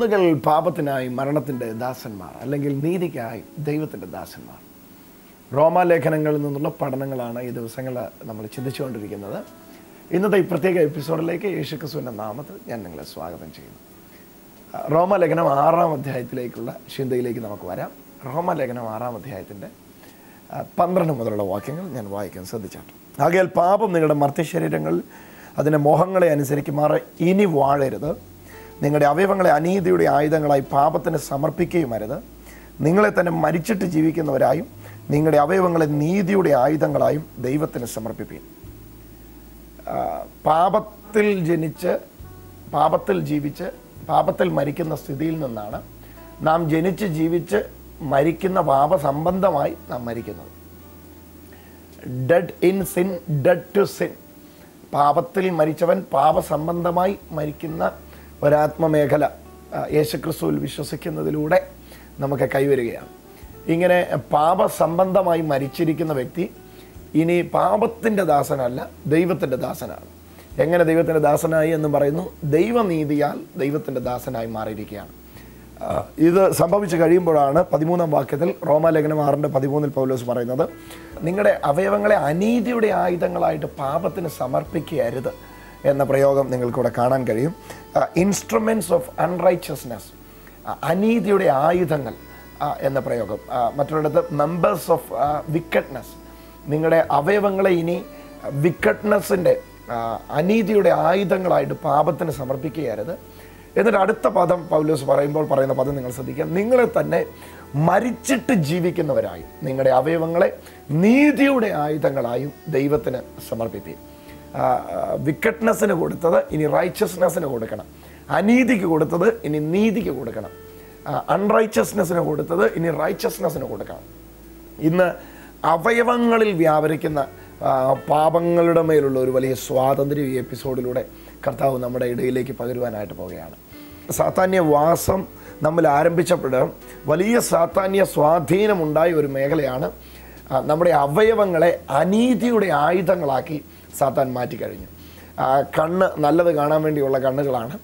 ഒന്നുകിൽ പാപത്തിനായി മരണത്തിന്റെ ദാസന്മാർ അല്ലെങ്കിൽ നീതിക്കായി ദൈവത്തിന്റെ ദാസന്മാർ. റോമാലേഖനങ്ങളിൽ നിന്നുള്ള പഠനങ്ങളാണ് ഈ ദിവസങ്ങൾ നമ്മൾ ചിന്തിച്ചുകൊണ്ടിരിക്കുന്നത്. ഇന്നത്തെ ഈ പ്രത്യേക എപ്പിസോഡിലേക്ക് യേശുക്രിസ്തുവിന്റെ നാമത്തിൽ ഞാൻ നിങ്ങളെ സ്വാഗതം ചെയ്യുന്നു. റോമാലേഖനം ആറാം അധ്യായത്തിലേക്കുള്ള ചിന്തയിലേക്ക് നമുക്ക് വരാം. റോമാലേഖനം ആറാം അധ്യായത്തിന്റെ പന്ത്രണ്ട് മുതലുള്ള വാക്യങ്ങൾ ഞാൻ വായിക്കാൻ ശ്രദ്ധിച്ചാട്ടു. ആകയാൽ പാപം നിങ്ങളുടെ മർത്യശരീരങ്ങളിൽ അതിന്റെ മോഹങ്ങളെ അനുസരിക്കുമാറ് ഇനി വാഴരുത്. നിങ്ങളുടെ അവയവങ്ങളെ അനീതിയുടെ ആയുധങ്ങളായി പാപത്തിന് സമർപ്പിക്കുകയും അരുത്. നിങ്ങളെ തന്നെ മരിച്ചിട്ട് ജീവിക്കുന്നവരായും നിങ്ങളുടെ അവയവങ്ങളെ നീതിയുടെ ആയുധങ്ങളായും ദൈവത്തിന് സമർപ്പിപ്പിക്കും പാപത്തിൽ ജനിച്ച് പാപത്തിൽ ജീവിച്ച് പാപത്തിൽ മരിക്കുന്ന സ്ഥിതിയിൽ നിന്നാണ് നാം ജനിച്ച് ജീവിച്ച് മരിക്കുന്ന പാപസംബന്ധമായി നാം മരിക്കുന്നത്. Dead in sin dead to sin പാപത്തിൽ മരിച്ചവൻ പാപസംബന്ധമായി മരിക്കുന്ന ഒരാത്മമേഖല യേശുക്രിസ്തുവിൽ വിശ്വസിക്കുന്നതിലൂടെ നമുക്ക് കൈവരികയാണ്. ഇങ്ങനെ പാപസംബന്ധമായി മരിച്ചിരിക്കുന്ന വ്യക്തി ഇനി പാപത്തിന്റെ ദാസനല്ല ദൈവത്തിന്റെ ദാസനാണ്. എങ്ങനെ ദൈവത്തിന്റെ ദാസനായി എന്ന് പറയുന്നു? ദൈവനീതിയാൽ ദൈവത്തിന്റെ ദാസനായി മാറിയിരിക്കുകയാണ്. ഇത് സംഭവിച്ചു കഴിയുമ്പോഴാണ് പതിമൂന്നാം വാക്യത്തിൽ റോമാലേഖനം ആറിന്റെ പതിമൂന്നിൽ പൗലോസ് പറയുന്നത് നിങ്ങളുടെ അവയവങ്ങളെ അനീതിയുടെ ആയുധങ്ങളായിട്ട് പാപത്തിന് സമർപ്പിക്കരുത് എന്ന പ്രയോഗം നിങ്ങൾക്കിവിടെ കാണാൻ കഴിയും. ഇൻസ്ട്രുമെന്റ്സ് ഓഫ് അൺറൈച്ചസ്നെസ് അനീതിയുടെ ആയുധങ്ങൾ എന്ന പ്രയോഗം. മറ്റൊരിടത്ത് മെമ്പേഴ്സ് ഓഫ് വിക്കറ്റ്നെസ് നിങ്ങളുടെ അവയവങ്ങളെ ഇനി വിക്കറ്റ്നെസ്സിന്റെ അനീതിയുടെ ആയുധങ്ങളായിട്ട് പാപത്തിന് സമർപ്പിക്കുകയരുത്. എന്നിട്ട് അടുത്ത പദം പൗലോസ് പറയുമ്പോൾ പറയുന്ന പദം നിങ്ങൾ ശ്രദ്ധിക്കുക. നിങ്ങളെ തന്നെ മരിച്ചിട്ട് ജീവിക്കുന്നവരായും നിങ്ങളുടെ അവയവങ്ങളെ നീതിയുടെ ആയുധങ്ങളായും ദൈവത്തിന് സമർപ്പിപ്പീൻ വിക്കറ്റ്നെസ്സിന് കൊടുത്തത് ഇനി റൈച്ചസ്നെസ്സിന് കൊടുക്കണം. അനീതിക്ക് കൊടുത്തത് ഇനി നീതിക്ക് കൊടുക്കണം. അൺറൈച്ചസ്നെസ്സിന് കൊടുത്തത് ഇനി റൈച്ചസ്നെസ്സിന് കൊടുക്കണം. ഇന്ന് അവയവങ്ങളിൽ വ്യാപരിക്കുന്ന പാപങ്ങളുടെ മേലുള്ള ഒരു വലിയ സ്വാതന്ത്ര്യം ഈ എപ്പിസോഡിലൂടെ കർത്താവ് നമ്മുടെ ഇടയിലേക്ക് പകരുവാനായിട്ട് പോവുകയാണ്. സാത്താന്യ വാസം നമ്മൾ ആരംഭിച്ചപ്പോൾ വലിയ സാത്താന്യ സ്വാധീനമുണ്ടായ ഒരു മേഖലയാണ് നമ്മുടെ അവയവങ്ങളെ അനീതിയുടെ ആയുധങ്ങളാക്കി സാത്താൻ മാറ്റിക്കഴിഞ്ഞു. കണ്ണ് നല്ലത് കാണാൻ വേണ്ടിയുള്ള കണ്ണുകളാണ്.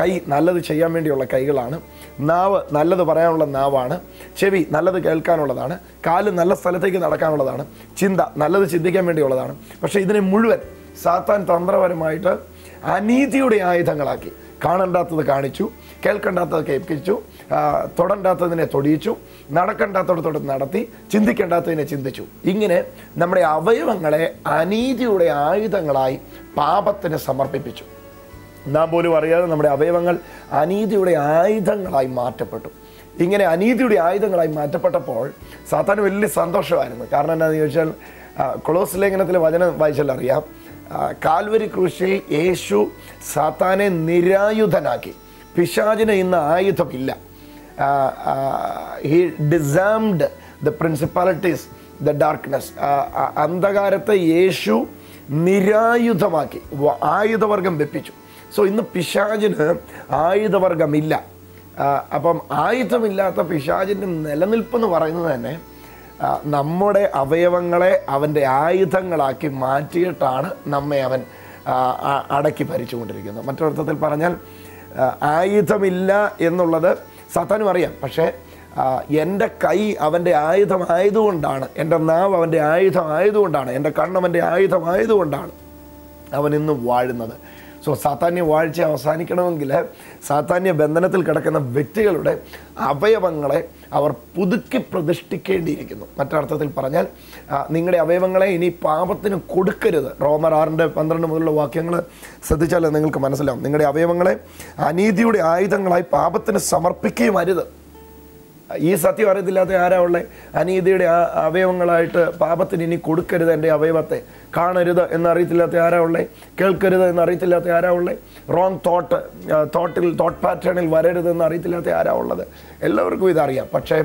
കൈ നല്ലത് ചെയ്യാൻ വേണ്ടിയുള്ള കൈകളാണ്. നാവ് നല്ലത് പറയാനുള്ള നാവാണ്. ചെവി നല്ലത് കേൾക്കാനുള്ളതാണ്. കാൽ നല്ല സ്ഥലത്തേക്ക് നടക്കാനുള്ളതാണ്. ചിന്ത നല്ലത് ചിന്തിക്കാൻ വേണ്ടിയുള്ളതാണ്. പക്ഷേ ഇതിനെ മുഴുവൻ സാത്താൻ തന്ത്രപരമായിട്ട് അനീതിയുടെ ആയുധങ്ങളാക്കി കാണണ്ടാത്തത് കാണിച്ചു കേൾക്കണ്ടാത്തത് കേൾപ്പിച്ചു തൊടണ്ടാത്തതിനെ തൊടിയിച്ചു നടക്കണ്ടാത്തടത്തോട് നടത്തി ചിന്തിക്കേണ്ടാത്തതിനെ ചിന്തിച്ചു. ഇങ്ങനെ നമ്മുടെ അവയവങ്ങളെ അനീതിയുടെ ആയുധങ്ങളായി പാപത്തിന് സമർപ്പിപ്പിച്ചു. നാം പോലും അറിയാതെ നമ്മുടെ അവയവങ്ങൾ അനീതിയുടെ ആയുധങ്ങളായി മാറ്റപ്പെട്ടു. ഇങ്ങനെ അനീതിയുടെ ആയുധങ്ങളായി മാറ്റപ്പെട്ടപ്പോൾ സാത്താന് വലിയ സന്തോഷമായിരുന്നു. കാരണം എന്താണെന്ന് ചോദിച്ചാൽ ക്ലോസ് ലേഖനത്തിലെ വചനം വായിച്ചാൽ അറിയാം. കാൽവരി ക്രൂശിൽ യേശു സാത്താനെ നിരായുധനാക്കി. പിശാചിന് ഇന്ന് ആയുധമില്ല. He disarmed the principalities the darkness അന്ധകാരത്തെ യേശു നിരായുധമാക്കി ആയുധവർഗം വെപ്പിച്ചു. സോ ഇന്ന് പിശാചിന് ആയുധവർഗമില്ല. ആ, അപ്പം ആയുധമില്ലാത്ത പിശാചിന്റെ നിലനിൽപ്പെന്ന് പറയുന്നത് തന്നെ നമ്മുടെ അവയവങ്ങളെ അവന്റെ ആയുധങ്ങളാക്കി മാറ്റിയിട്ടാണ് നമ്മെ അവൻ ഭരിച്ചു അടക്കി ഭരിച്ചുകൊണ്ടിരിക്കുന്നത്. മറ്റൊരർത്ഥത്തിൽ പറഞ്ഞാൽ ആയുധമില്ല എന്നുള്ളത് സത്താനും അറിയാം. പക്ഷേ എന്റെ കൈ അവന്റെ ആയുധമായതുകൊണ്ടാണ് എന്റെ നാവ് അവന്റെ ആയുധമായതുകൊണ്ടാണ് എന്റെ കണ്ണവന്റെ ആയുധമായതുകൊണ്ടാണ് അവൻ ഇന്ന് വാഴുന്നത്. സോ സാത്താന്യ വാഴ്ച അവസാനിക്കണമെങ്കിൽ സാത്താന്യ ബന്ധനത്തിൽ കിടക്കുന്ന വ്യക്തികളുടെ അവയവങ്ങളെ അവർ പുതുക്കി പ്രതിഷ്ഠിക്കേണ്ടിയിരിക്കുന്നു. മറ്റർത്ഥത്തിൽ പറഞ്ഞാൽ നിങ്ങളുടെ അവയവങ്ങളെ ഇനി പാപത്തിന് കൊടുക്കരുത്. റോമർ ആറിന്റെ പന്ത്രണ്ട് മുതലുള്ള വാക്യങ്ങൾ ശ്രദ്ധിച്ചാൽ നിങ്ങൾക്ക് മനസ്സിലാവും. നിങ്ങളുടെ അവയവങ്ങളെ അനീതിയുടെ ആയുധങ്ങളായി പാപത്തിന് സമർപ്പിക്കുകയും അരുത്. ഈ സത്യം അറിയത്തില്ലാത്ത ആരാ ഉള്ളത് അനീതിയുടെ ആ അവയവങ്ങളായിട്ട് പാപത്തിന് ഇനി കൊടുക്കരുത് എന്റെ അവയവത്തെ. കാണരുത് എന്നറിയത്തില്ലാത്ത ആരാ ഉള്ളത് കേൾക്കരുത് എന്നറിയത്തില്ലാത്ത ആരാ ഉള്ളത് റോങ് തോട്ട് തോട്ടിൽ തോട്ട് പാറ്റേണിൽ വരരുത് എന്ന് അറിയത്തില്ലാത്ത ആരാ ഉള്ളത്? എല്ലാവർക്കും ഇതറിയാം. പക്ഷേ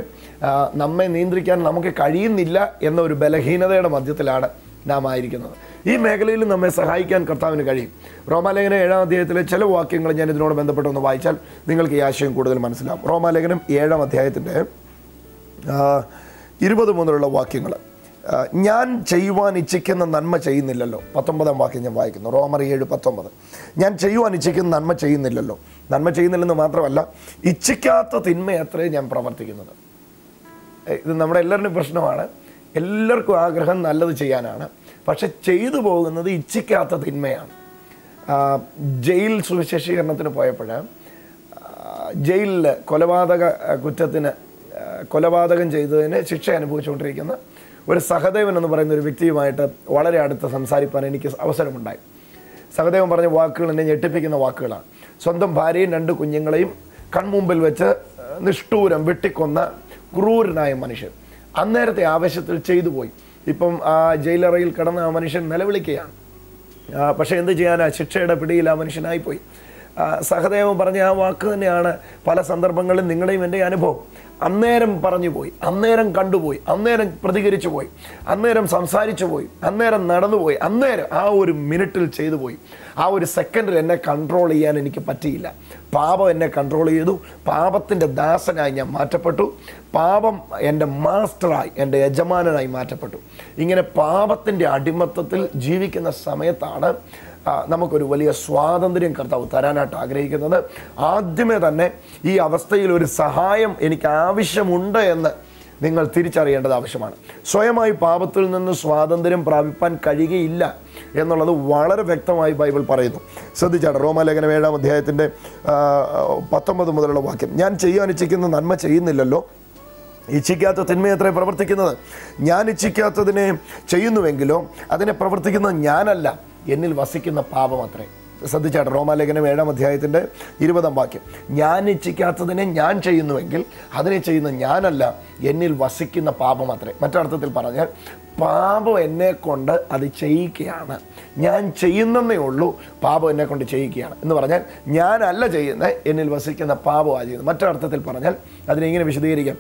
നമ്മെ നിയന്ത്രിക്കാൻ നമുക്ക് കഴിയുന്നില്ല എന്നൊരു ബലഹീനതയുടെ മധ്യത്തിലാണ് നാം ആയിരിക്കുന്നത്. ഈ മേഖലയിൽ നമ്മെ സഹായിക്കാൻ കർത്താവിന് കഴിയും. റോമാലേഖനം ഏഴാം അധ്യായത്തിലെ ചില വാക്യങ്ങൾ ഞാൻ ഇതിനോട് ബന്ധപ്പെട്ടൊന്ന് വായിച്ചാൽ നിങ്ങൾക്ക് ഈ ആശയം കൂടുതൽ മനസ്സിലാവും. റോമാലേഖനം ഏഴാം അധ്യായത്തിന്റെ ഇരുപത് മുതലുള്ള വാക്യങ്ങൾ. ഞാൻ ചെയ്യുവാൻ ഇച്ഛിക്കുന്ന നന്മ ചെയ്യുന്നില്ലല്ലോ. പത്തൊമ്പതാം വാക്യം ഞാൻ വായിക്കുന്നു. റോമർ ഏഴ് പത്തൊമ്പത്. ഞാൻ ചെയ്യുവാൻ ഇച്ഛിക്കുന്ന നന്മ ചെയ്യുന്നില്ലല്ലോ. നന്മ ചെയ്യുന്നില്ലെന്ന് മാത്രമല്ല ഇച്ഛിക്കാത്ത തിന്മ തിന്മയത്രേ ഞാൻ പ്രവർത്തിക്കുന്നത്. ഇത് നമ്മുടെ എല്ലാവരുടെയും പ്രശ്നമാണ്. എല്ലാവർക്കും ആഗ്രഹം നല്ലത് ചെയ്യാനാണ്. പക്ഷെ ചെയ്തു പോകുന്നത് ഇച്ഛിക്കാത്ത തിന്മയാണ്. ജയിൽ സുവിശേഷീകരണത്തിന് പോയപ്പോൾ ജയിലിൽ കൊലപാതക കുറ്റത്തിന് കൊലപാതകം ചെയ്തതിന് ശിക്ഷ അനുഭവിച്ചുകൊണ്ടിരിക്കുന്ന ഒരു സഹദേവൻ എന്ന് പറയുന്ന ഒരു വ്യക്തിയുമായിട്ട് വളരെ അടുത്ത് സംസാരിപ്പാൻ എനിക്ക് അവസരമുണ്ടായി. സഹദേവൻ പറഞ്ഞ വാക്കുകൾ എന്നെ ഞെട്ടിപ്പിക്കുന്ന വാക്കുകളാണ്. സ്വന്തം ഭാര്യയും രണ്ട് കുഞ്ഞുങ്ങളെയും കൺമുമ്പിൽ വെച്ച് നിഷ്ഠൂരം വെട്ടിക്കൊന്ന ക്രൂരനായ മനുഷ്യൻ. അന്നേരത്തെ ആവശ്യത്തിൽ ചെയ്തു പോയി. ഇപ്പം ആ ജയിലറയിൽ കടന്ന് ആ മനുഷ്യൻ നിലവിളിക്കുകയാണ്. പക്ഷേ എന്ത് ചെയ്യാനാ? ശിക്ഷയുടെ പിടിയിൽ ആ മനുഷ്യനായിപ്പോയി. സഹദേവൻ പറഞ്ഞ ആ വാക്ക് തന്നെയാണ് പല സന്ദർഭങ്ങളിലും നിങ്ങളുടെയും എന്റെ അനുഭവം. അന്നേരം പറഞ്ഞു പോയി അന്നേരം കണ്ടുപോയി അന്നേരം പ്രതികരിച്ചു പോയി അന്നേരം സംസാരിച്ചു പോയി അന്നേരം നടന്നുപോയി അന്നേരം ആ ഒരു മിനിറ്റിൽ ചെയ്തു പോയി ആ ഒരു സെക്കൻഡിൽ എന്നെ കൺട്രോൾ ചെയ്യാൻ എനിക്ക് പറ്റിയില്ല. പാപം എന്നെ കൺട്രോൾ ചെയ്തു. പാപത്തിന്റെ ദാസനായി ഞാൻ മാറ്റപ്പെട്ടു. പാപം എന്റെ മാസ്റ്ററായി എന്റെ യജമാനനായി മാറ്റപ്പെട്ടു. ഇങ്ങനെ പാപത്തിന്റെ അടിമത്തത്തിൽ ജീവിക്കുന്ന സമയത്താണ് നമുക്കൊരു വലിയ സ്വാതന്ത്ര്യം കർത്താവ് തരാനായിട്ട് ആഗ്രഹിക്കുന്നത്. ആദ്യമേ തന്നെ ഈ അവസ്ഥയിൽ ഒരു സഹായം എനിക്ക് ആവശ്യമുണ്ട് എന്ന് നിങ്ങൾ തിരിച്ചറിയേണ്ടത് ആവശ്യമാണ്. സ്വയമായി പാപത്തിൽ നിന്ന് സ്വാതന്ത്ര്യം പ്രാപിപ്പാൻ കഴിയുകയില്ല എന്നുള്ളത് വളരെ വ്യക്തമായി ബൈബിൾ പറയുന്നു. ശ്രദ്ധിച്ചാണ് റോമാലേഖനം ഏഴാം അധ്യായത്തിന്റെ പത്തൊമ്പത് മുതലുള്ള വാക്യം. ഞാൻ ചെയ്യാൻ ഇച്ഛിക്കുന്ന നന്മ ചെയ്യുന്നില്ലല്ലോ. ഇച്ഛിക്കാത്ത തിന്മയത്രേ പ്രവർത്തിക്കുന്നത്? ഞാൻ ഇച്ഛിക്കാത്തതിനെ ചെയ്യുന്നുവെങ്കിലോ അതിനെ പ്രവർത്തിക്കുന്നത് ഞാനല്ല. എന്നിൽ വസിക്കുന്ന പാപം അത്രേ. ശ്രദ്ധിച്ചാട്ടെ റോമാലേഖനം ഏഴാം അധ്യായത്തിന്റെ ഇരുപതാം വാക്യം. ഞാൻ ഇച്ഛിക്കാത്തതിനെ ഞാൻ ചെയ്യുന്നുവെങ്കിൽ അതിനെ ചെയ്യുന്ന ഞാനല്ല എന്നിൽ വസിക്കുന്ന പാപം അത്രേ. മറ്റർത്ഥത്തിൽ പറഞ്ഞാൽ പാപം എന്നെ കൊണ്ട് അത് ചെയ്യിക്കുകയാണ് ഞാൻ ചെയ്യുന്നതേ ഉള്ളൂ പാപം എന്നെ കൊണ്ട് ചെയ്യിക്കുകയാണ് എന്ന് പറഞ്ഞാൽ ഞാനല്ല ചെയ്യുന്നത് എന്നിൽ വസിക്കുന്ന പാപമാണ് ചെയ്യുന്നത്. മറ്റൊരർത്ഥത്തിൽ പറഞ്ഞാൽ അതിനെ ഇങ്ങനെ വിശദീകരിക്കാം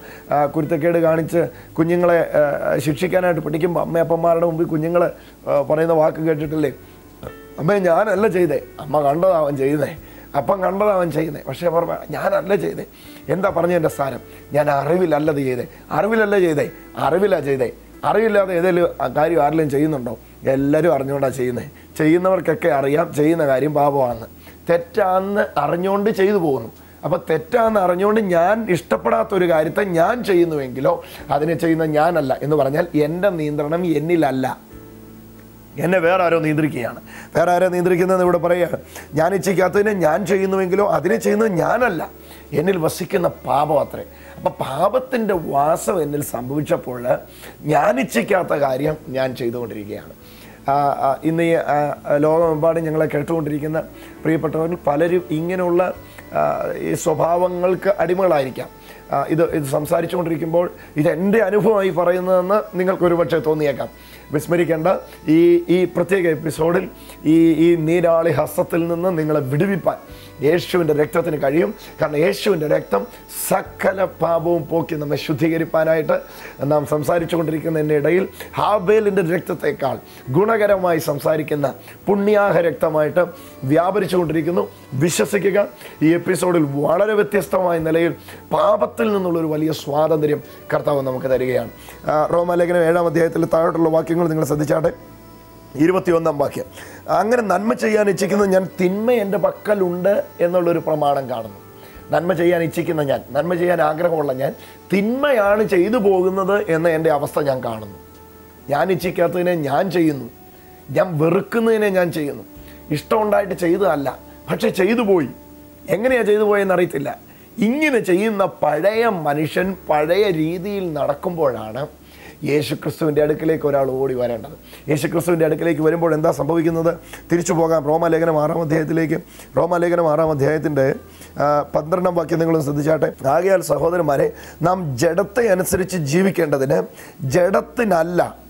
കുരുത്തക്കേട് കാണിച്ച് കുഞ്ഞുങ്ങളെ ശിക്ഷിക്കാനായിട്ട് പഠിക്കുമ്പോൾ അമ്മയപ്പന്മാരുടെ മുമ്പിൽ കുഞ്ഞുങ്ങൾ പറയുന്ന വാക്ക് കേട്ടിട്ടില്ലേ? അമ്മേ ഞാനല്ല ചെയ്തേ. അമ്മ കണ്ടതാ അവൻ ചെയ്യുന്നേ അപ്പം കണ്ടതാ അവൻ ചെയ്യുന്നേ. പക്ഷേ അവർ പറ- ഞാനല്ല ചെയ്തേ. എന്താ പറഞ്ഞ എന്റെ സ്ഥാനം ഞാൻ അറിവിലല്ല ചെയ്തേ. അറിവിലല്ല ചെയ്തേ? അറിവില്ല ചെയ്തേ. അറിവില്ലാതെ ഏതെങ്കിലും കാര്യം ആരെങ്കിലും ചെയ്യുന്നുണ്ടോ? എല്ലാവരും അറിഞ്ഞുകൊണ്ടാണ് ചെയ്യുന്നത് ചെയ്യുന്നവർക്കൊക്കെ അറിയാം. ചെയ്യുന്ന കാര്യം പാപമാണെന്ന്. തെറ്റാന്ന് അറിഞ്ഞുകൊണ്ട് ചെയ്തു പോകുന്നു. അപ്പോൾ തെറ്റാന്ന് അറിഞ്ഞുകൊണ്ട് ഞാൻ ഇഷ്ടപ്പെടാത്ത ഒരു കാര്യത്തെ ഞാൻ ചെയ്യുന്നുവെങ്കിലോ അതിനെ ചെയ്യുന്ന ഞാനല്ല എന്ന് പറഞ്ഞാൽ എന്റെ നിയന്ത്രണം എന്നിലല്ല. എന്നെ വേറെ ആരോ നിയന്ത്രിക്കുകയാണ്. വേറെ ആരോ നിയന്ത്രിക്കുന്നതെന്ന് ഇവിടെ പറയുക? ഞാൻ ഇച്ഛിക്കാത്തതിനെ ഞാൻ ചെയ്യുന്നുവെങ്കിലോ അതിനെ ചെയ്യുന്നത് ഞാനല്ല. എന്നിൽ വസിക്കുന്ന പാപം അത്രേ. അപ്പം പാപത്തിന്റെ വാസം എന്നിൽ സംഭവിച്ചപ്പോൾ ഞാൻ ഇച്ഛിക്കാത്ത കാര്യം ഞാൻ ചെയ്തുകൊണ്ടിരിക്കുകയാണ്. ഇന്ന് ഈ ലോകമെമ്പാടും ഞങ്ങളെ കേട്ടുകൊണ്ടിരിക്കുന്ന പ്രിയപ്പെട്ടവരിൽ പലരും ഇങ്ങനെയുള്ള ഈ സ്വഭാവങ്ങൾക്ക് അടിമകളായിരിക്കാം. ഇത് ഇത് സംസാരിച്ചുകൊണ്ടിരിക്കുമ്പോൾ ഇത് എന്റെ അനുഭവമായി പറയുന്നതെന്ന് നിങ്ങൾക്കൊരു പക്ഷേ തോന്നിയേക്കാം. വിസ്മരിക്കേണ്ട ഈ ഈ പ്രത്യേക എപ്പിസോഡിൽ ഈ ഈ നീരാളി ഹസ്തത്തിൽ നിന്ന് നിങ്ങളെ വിടുവിപ്പാൻ യേശുവിന്റെ രക്തത്തിന് കഴിയും. കാരണം യേശുവിന്റെ രക്തം സകല പാപവും പോക്കി നമ്മെ ശുദ്ധീകരിപ്പാനായിട്ട് നാം സംസാരിച്ചുകൊണ്ടിരിക്കുന്നതിന്റെ ഇടയിൽ ഹാബേലിന്റെ രക്തത്തെക്കാൾ ഗുണകരമായി സംസാരിക്കുന്ന പുണ്യാഹ രക്തമായിട്ട് വ്യാപരിച്ചു കൊണ്ടിരിക്കുന്നു വിശ്വസിക്കുക ഈ എപ്പിസോഡിൽ വളരെ വ്യത്യസ്തമായ നിലയിൽ പാപത്തിൽ നിന്നുള്ളൊരു വലിയ സ്വാതന്ത്ര്യം കർത്താവ് നമുക്ക് തരികയാണ്. റോമാലേഖനം ഏഴാം അധ്യായത്തിൽ താഴോട്ടുള്ള വാക്യങ്ങൾ നിങ്ങൾ ശ്രദ്ധിച്ചാട്ടെ? ഇരുപത്തിയൊന്നാം വാക്യം. അങ്ങനെ നന്മ ചെയ്യാൻ ഇച്ഛിക്കുന്നത് ഞാൻ തിന്മ എന്റെ പക്കലുണ്ട് എന്നുള്ളൊരു പ്രമാണം കാണുന്നു. നന്മ ചെയ്യാൻ ഇച്ഛിക്കുന്ന ഞാൻ നന്മ ചെയ്യാൻ ആഗ്രഹമുള്ള ഞാൻ തിന്മയാണ് ചെയ്തു പോകുന്നത് എന്ന എന്റെ അവസ്ഥ ഞാൻ കാണുന്നു. ഞാൻ ഇച്ഛിക്കാത്തതിനെ ഞാൻ ചെയ്യുന്നു. ഞാൻ വെറുക്കുന്നതിനെ ഞാൻ ചെയ്യുന്നു. ഇഷ്ടമുണ്ടായിട്ട് ചെയ്തതല്ല പക്ഷെ ചെയ്തു പോയി. എങ്ങനെയാണ് ചെയ്തു പോയെന്ന് അറിയത്തില്ല. ഇങ്ങനെ ചെയ്യുന്ന പഴയ മനുഷ്യൻ പഴയ രീതിയിൽ നടക്കുമ്പോഴാണ് യേശുക്രിസ്തുവിന്റെ അടുക്കിലേക്ക് ഒരാൾ ഓടി വരേണ്ടത്. യേശുക്രിസ്തുവിന്റെ അടുക്കിലേക്ക് വരുമ്പോൾ എന്താ സംഭവിക്കുന്നത്? തിരിച്ചു പോകാം. റോമാലേഖനം ആറാം അധ്യായത്തിലേക്ക്. റോമാലേഖനം ആറാം അധ്യായത്തിന്റെ പന്ത്രണ്ടാം വാക്യം നിങ്ങളും ശ്രദ്ധിച്ചാട്ടെ. ആകയാൽ സഹോദരന്മാരെ നാം ജഡത്തെ അനുസരിച്ച് ജീവിക്കേണ്ടതിന് ജഡത്തിനല്ല